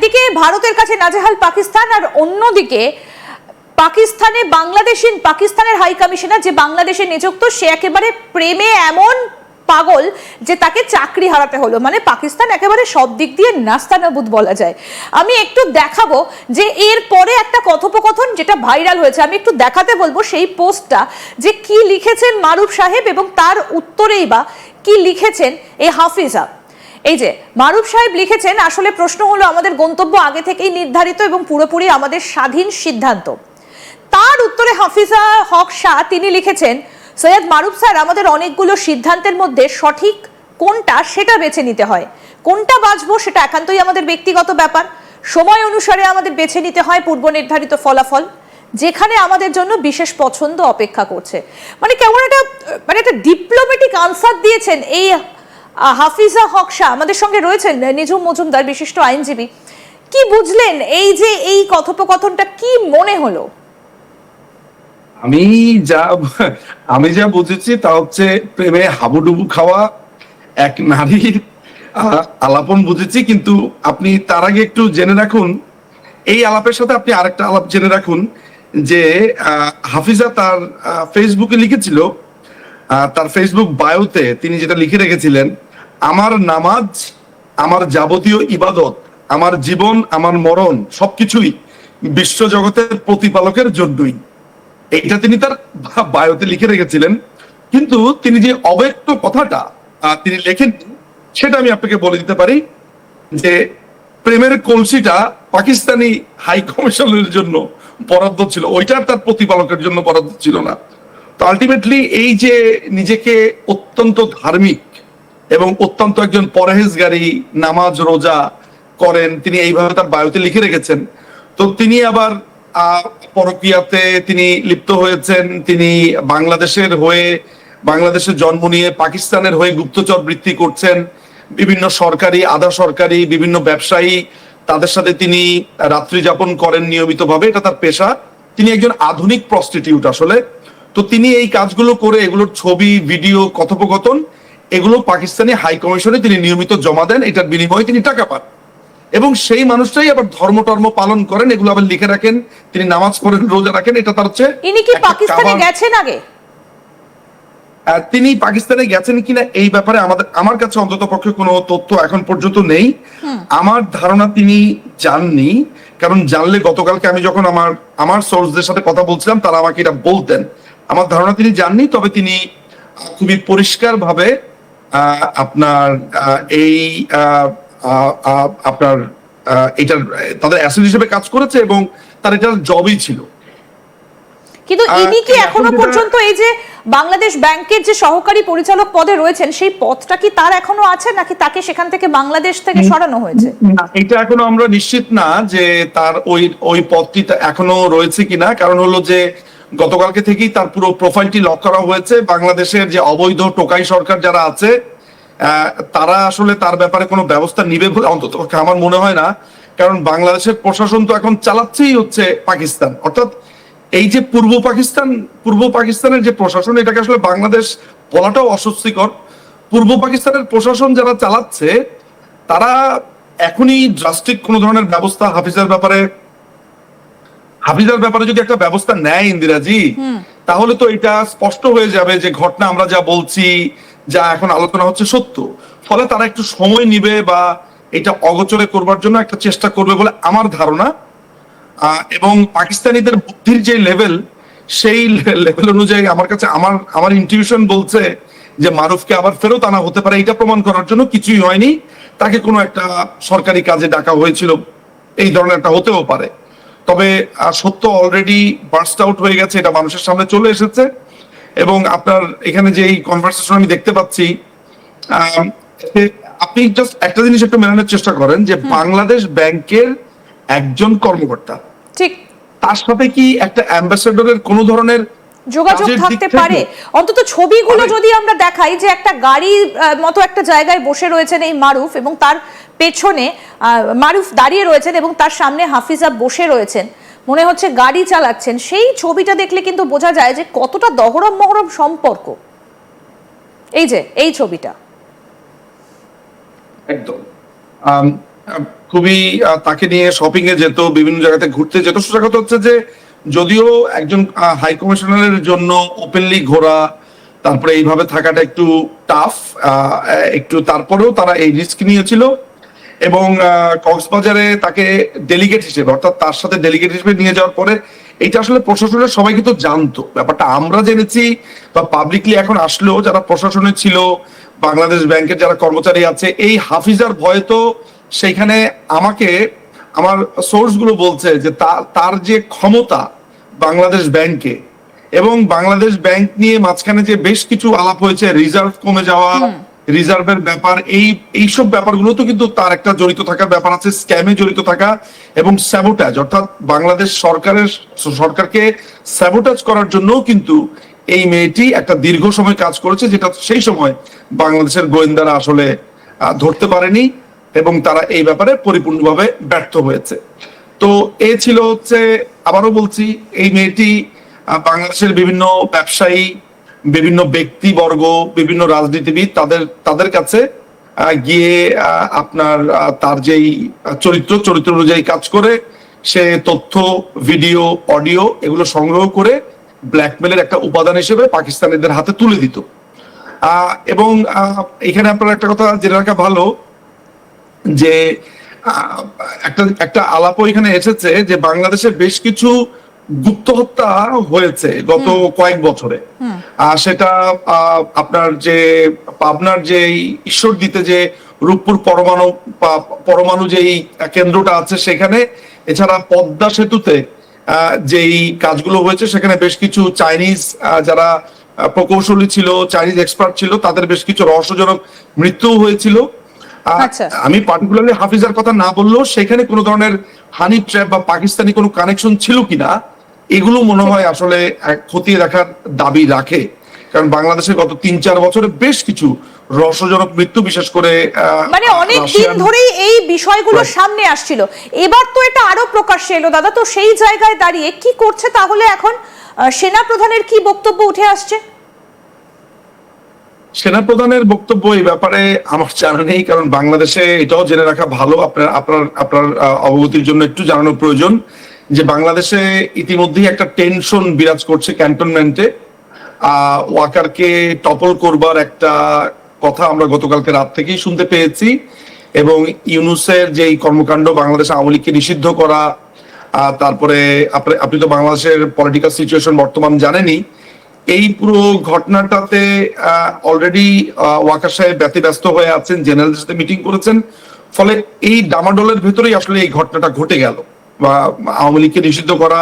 একদিকে ভারতের কাছে নাজেহাল পাকিস্তান আর অন্যদিকে পাকিস্তানে বাংলাদেশি পাকিস্তানের হাই কমিশনার যে বাংলাদেশে নিযুক্ত, সে একেবারে প্রেমে এমন পাগল যে তাকে চাকরি হারাতে হলো। মানে পাকিস্তান একেবারে সব দিক দিয়ে নাস্তানাবুদ বলা যায়। আমি একটু দেখাবো যে এর পরে একটা কথোপকথন যেটা ভাইরাল হয়েছে। আমি একটু দেখাতে বলব সেই পোস্টটা যে কি লিখেছেন মারুফ সাহেব এবং তার উত্তরেই বা কি লিখেছেন এই হাফিজা। এই যে, মারুফ সাহেব লিখেছেন, আসলে প্রশ্ন হলো আমাদের গন্তব্য আগে থেকেই নির্ধারিত এবং পুরোপুরি আমাদের স্বাধীন সিদ্ধান্ত। তার উত্তরে হাফিজা হক শাহ তিনি লিখেছেন, সৈয়দ মারুফ স্যার, আমাদের অনেকগুলো সিদ্ধান্তের মধ্যে সঠিক কোনটা সেটা বেছে নিতে হয়। কোনটা বাঁচবো সেটা একান্তই আমাদের ব্যক্তিগত ব্যাপার। সময় অনুসারে আমাদের বেছে নিতে হয় পূর্ব নির্ধারিত ফলাফল, যেখানে আমাদের জন্য বিশেষ পছন্দ অপেক্ষা করছে। মানে কেমন একটা মানে একটা ডিপ্লোম্যাটিক আনসার দিয়েছেন এই হাফিজা হক শাহ আমাদের সঙ্গে রয়েছেন নিজুম মজুমদার, বিশিষ্ট আইনজীবী। কি বুঝলেন এই যে এই কথোপকথনটা কি মনে হলো? আমি যা আমি যা বুঝেছি তা হচ্ছে প্রেমে হাবুডুবু খাওয়া, এক নারীর আলাপন বুঝেছি, কিন্তু আপনি তার আগে একটু জেনে রাখুন, এই আলাপের সাথে আপনি আরেকটা আলাপ জেনে রাখুন, যে হাফিজা তার ফেসবুকে লিখেছিল তার ফেসবুক বায়োতে তিনি যেটা লিখে রেখেছিলেন, আমার নামাজ, আমার যাবতীয় ইবাদত, আমার জীবন, আমার মরণ, সবকিছুই বিশ্ব জগতের প্রতিপালকের জন্যই। এইটা তিনি তার বায়োতে লিখে রেখেছিলেন। কিন্তু তিনি যে অব্যক্ত কথাটা তিনি লেখেন, সেটা আমি আপনাকে বলে দিতে পারি যে প্রেমের কলসিটা পাকিস্তানি হাই কমিশনের জন্য বরাদ্দ ছিল। ওইটার তার প্রতিপালকের জন্য বরাদ্দ ছিল না। তো আলটিমেটলি এই যে নিজেকে অত্যন্ত ধার্মিক এবং অত্যন্ত একজন পরহেজগারী, নামাজ, রোজা করেন, তিনি এইভাবে তার বায়ুতে লিখে রেখেছেন। তো তিনি আবার পরকীয়াতে তিনি লিপ্ত হয়েছেন, তিনি বাংলাদেশের হয়ে, বাংলাদেশের জন্ম নিয়ে পাকিস্তানের হয়ে গুপ্তচর বৃত্তি করছেন। বিভিন্ন সরকারি, আধা সরকারি, বিভিন্ন ব্যবসায়ী তাদের সাথে তিনি রাত্রি যাপন করেন নিয়মিতভাবে। এটা তার পেশা। তিনি একজন আধুনিক প্রস্টিটিউট আসলে। তো তিনি এই কাজগুলো করে এগুলোর ছবি ভিডিও কথোপকথন এগুলো পাকিস্তানি হাই কমিশনে তিনি নিয়মিত জমা দেন এটার বিনিময়ে তিনি টাকা পান। এবং সেই মানুষটাই আবার ধর্ম টর্ম পালন করেন এগুলো আবার লিখে রাখেন তিনি নামাজ পড়েন রোজা রাখেন এটা তার হচ্ছে ইনি কি পাকিস্তানে গেছেন আগে? তিনি পাকিস্তানে গেছেন কিনা এই ব্যাপারে আমাদের আমার কাছে অন্তত পক্ষে কোনো তথ্য এখন পর্যন্ত নেই। আমার ধারণা তিনি জাননি কারণ জানলে গতকালকে আমি যখন আমার আমার সোর্সদের সাথে কথা বলছিলাম তারা আমাকে এটা বলতেন। আমার ধারণা তিনি যাননি তবে তিনি খুবই পরিষ্কার ভাবে আপনার এই আপনার এটার তাদের অ্যাসেট হিসেবে কাজ করেছে এবং তার এটার জবই ছিল। কিন্তু ইনি কি এখনও পর্যন্ত এই যে বাংলাদেশ ব্যাংকের যে সহকারী পরিচালক পদে রয়েছেন সেই পদটা কি তার এখনও আছে নাকি তাকে সেখান থেকে বাংলাদেশ থেকে সরানো হয়েছে? এটা এখনও আমরা নিশ্চিত না যে তার ওই ওই পদটি এখনও রয়েছে কিনা। কারণ হলো যে গতকালকে থেকেই তার পুরো প্রোফাইলটি লক করা হয়েছে। বাংলাদেশের যে অবৈধ টোকাই সরকার যারা আছে তারা আসলে তার ব্যাপারে কোনো ব্যবস্থা নিবে বলে অন্তত আমার মনে হয় না। কারণ বাংলাদেশের প্রশাসন তো এখন চালাচ্ছেই হচ্ছে পাকিস্তান। অর্থাৎ এই যে পূর্ব পাকিস্তান, পূর্ব পাকিস্তানের যে প্রশাসন, এটাকে আসলে বাংলাদেশ বলাটাও অস্বস্তিকর। পূর্ব পাকিস্তানের প্রশাসন যারা চালাচ্ছে, তারা এখনই ড্রাস্টিক কোন ধরনের ব্যবস্থা হাফিজার ব্যাপারে হাফিজার ব্যাপারে যদি একটা ব্যবস্থা নেয় ইন্দিরাজি তাহলে তো এটা স্পষ্ট হয়ে যাবে যে ঘটনা আমরা যা বলছি যা এখন আলোচনা হচ্ছে সত্য। ফলে তারা একটু সময় নিবে বা এটা অগোচরে করবার জন্য একটা চেষ্টা করবে বলে আমার ধারণা। এবং পাকিস্তানিদের বুদ্ধির যে লেভেল সেই লেভেল অনুযায়ী আমার কাছে আমার আমার ইনটিউশন বলছে যে মারুফকে আবার ফেরত আনা হতে পারে। এটা প্রমাণ করার জন্য কিছুই হয়নি। তাকে কোনো একটা সরকারি কাজে ডাকা হয়েছিল। এই ধরনের একটা হতেও পারে। তবে সত্য অলরেডি বার্স্ট আউট হয়ে গেছে এটা মানুষের সামনে চলে এসেছে। এবং আপনার এখানে যে এই কনভারসেশন আমি দেখতে পাচ্ছি আপনি জাস্ট একটা জিনিস একটু মেলানোর চেষ্টা করেন যে বাংলাদেশ ব্যাংকের একজন কর্মকর্তা ঠিক। তার সাথে কি একটা অ্যাম্বাসেডরের কোনো ধরনের যোগাযোগ থাকতে পারে। অন্তত ছবিগুলো যদি আমরা দেখাই যে একটা গাড়ি মতো একটা জায়গায় বসে রয়েছেন এই মারুফ এবং তার পেছনে মারুফ দাঁড়িয়ে রয়েছেন এবং তার সামনে হাফিজা বসে রয়েছেন। মনে হচ্ছে গাড়ি চালাচ্ছেন। সেই ছবিটা দেখলে কিন্তু বোঝা যায় যে কতটা দহরম মহরম সম্পর্ক। এই যে এই ছবিটা। একদম। খুবই তাকে নিয়ে শপিং এ যেত বিভিন্ন জায়গাতে ঘুরতে যেত। সোজা কথা হচ্ছে যে যদিও একজন হাই কমিশনারের জন্য ওপেনলি ঘোরা, তারপরে এইভাবে থাকাটা একটু টাফ একটু তারপরেও তারা এই রিস্ক নিয়েছিল এবং কক্সবাজারে তাকে ডেলিগেট হিসেবে, অর্থাৎ তার সাথে ডেলিগেট হিসেবে নিয়ে যাওয়ার পরে এইটা আসলে প্রশাসনের সবাই কিন্তু জানতো। ব্যাপারটা আমরা জেনেছি বা পাবলিকলি এখন আসলেও যারা প্রশাসনে ছিল, বাংলাদেশ ব্যাংকের যারা কর্মচারী আছে, এই হাফিজার ভয়ে তো সেইখানে আমাকে আমার সোর্সগুলো বলছে যে তার তার যে ক্ষমতা বাংলাদেশ ব্যাংকে এবং বাংলাদেশ ব্যাংক নিয়ে মাঝখানে যে বেশ কিছু আলাপ হয়েছে রিজার্ভ কমে যাওয়া রিজার্ভের ব্যাপার এই এইসব ব্যাপারগুলো তো কিন্তু তার একটা জড়িত থাকার ব্যাপার আছে স্ক্যামে জড়িত থাকা এবং স্যাবোটাজ অর্থাৎ বাংলাদেশ সরকারের সরকারকে স্যাবোটাজ করার জন্য কিন্তু এই মেয়েটি একটা দীর্ঘ সময় কাজ করেছে যেটা সেই সময় বাংলাদেশের গোয়েন্দারা আসলে ধরতে পারেনি। এবং তারা এই ব্যাপারে পরিপূর্ণভাবে ব্যর্থ হয়েছে। তো এ ছিল হচ্ছে, আবারও বলছি, এই মেয়েটি বাংলাদেশের বিভিন্ন ব্যবসায়ী, বিভিন্ন ব্যক্তিবর্গ, বিভিন্ন রাজনীতিবিদ তাদের তাদের কাছে গিয়ে আপনার তার যেই চরিত্র চরিত্র অনুযায়ী কাজ করে, সে তথ্য, ভিডিও, অডিও এগুলো সংগ্রহ করে ব্ল্যাকমেলের একটা উপাদান হিসেবে পাকিস্তানিদের হাতে তুলে দিত। এবং এখানে আপনার একটা কথা জেনে রাখা ভালো যে একটা একটা আলাপও এখানে এসেছে যে বাংলাদেশে বেশ কিছু গুপ্ত হত্যা হয়েছে গত কয়েক বছরে। আর সেটা আপনার যে পাবনার যে ঈশ্বর দিতে যে রূপপুর পরমাণু পরমাণু যেই কেন্দ্রটা আছে সেখানে এছাড়া পদ্মা সেতুতে আহ, যেই কাজগুলো হয়েছে সেখানে বেশ কিছু চাইনিজ যারা প্রকৌশলী ছিল চাইনিজ এক্সপার্ট ছিল তাদের বেশ কিছু রহস্যজনক মৃত্যু হয়েছিল। আমি পার্টিকুলারলি হাফিজার কথা না বললেও সেখানে কোনো ধরনের হানি ট্র্যাপ বা পাকিস্তানি কোনো কানেকশন ছিল কিনা এগুলো মনে হয় আসলে খতিয়ে দেখার দাবি রাখে। কারণ বাংলাদেশের গত তিন চার বছরে বেশ কিছু রহস্যজনক মৃত্যু বিশেষ করে মানে অনেক দিন ধরেই এই বিষয়গুলো সামনে আসছিল। এবার তো এটা আরও প্রকাশ্যে এলো। দাদা তো সেই জায়গায় দাঁড়িয়ে কি করছে তাহলে এখন সেনা প্রধানের কি বক্তব্য উঠে আসছে? সেনাপ্রধানের বক্তব্য এই ব্যাপারে আমার জানা নেই, কারণ বাংলাদেশে এটাও জেনে রাখা ভালো। আপনার আপনার আপনার অবগতির জন্য একটু জানানোর প্রয়োজন যে বাংলাদেশে ইতিমধ্যেই একটা টেনশন বিরাজ করছে ক্যান্টনমেন্টে। ওয়াকারকে টপল করবার একটা কথা আমরা গতকালকে রাত থেকেই শুনতে পেয়েছি এবং ইউনুসের যে কর্মকাণ্ড বাংলাদেশ আওয়ামী লীগকে নিষিদ্ধ করা তারপরে আপনি তো বাংলাদেশের পলিটিক্যাল সিচুয়েশন বর্তমান জানেনই। এই পুরো ঘটনাটাতে অলরেডি ওয়াকার সাহেব ব্যতিব্যস্ত হয়ে আছেন জেনারেলের সাথে মিটিং করেছেন। ফলে এই ডামাডোলের ভেতরেই আসলে এই ঘটনাটা ঘটে গেল। বা আওয়ামী লীগকে নিষিদ্ধ করা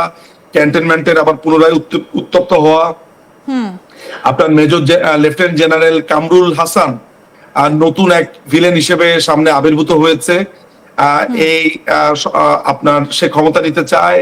ক্যান্টনমেন্টের আবার পুনরায় উত্তপ্ত হওয়া। আপনার major lieutenant general Kamrul Hasan আর নতুন এক ভিলেন হিসেবে সামনে আবির্ভূত হয়েছে। আহ, এই আপনার সে ক্ষমতা নিতে চায়।